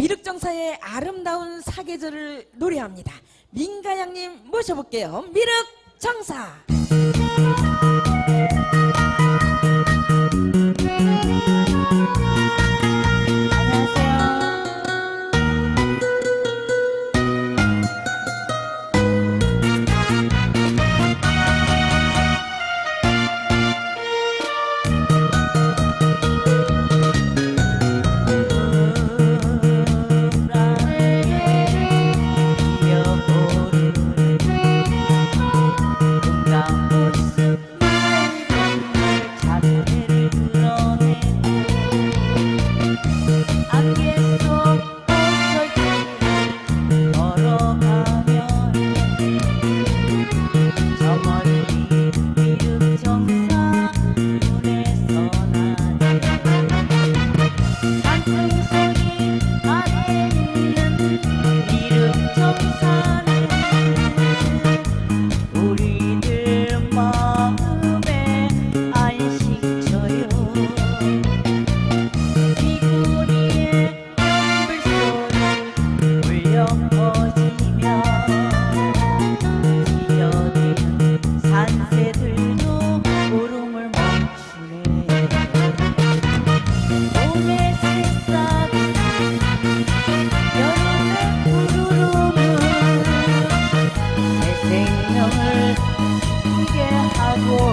미륵정사의 아름다운 사계절을 노래합니다. 민가양님 모셔볼게요. 미륵정사. 노래들도 오름을 멈추네. 봄의 새싹 여름의 푸르름은 내 생명을 죽게 하고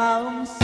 mãos.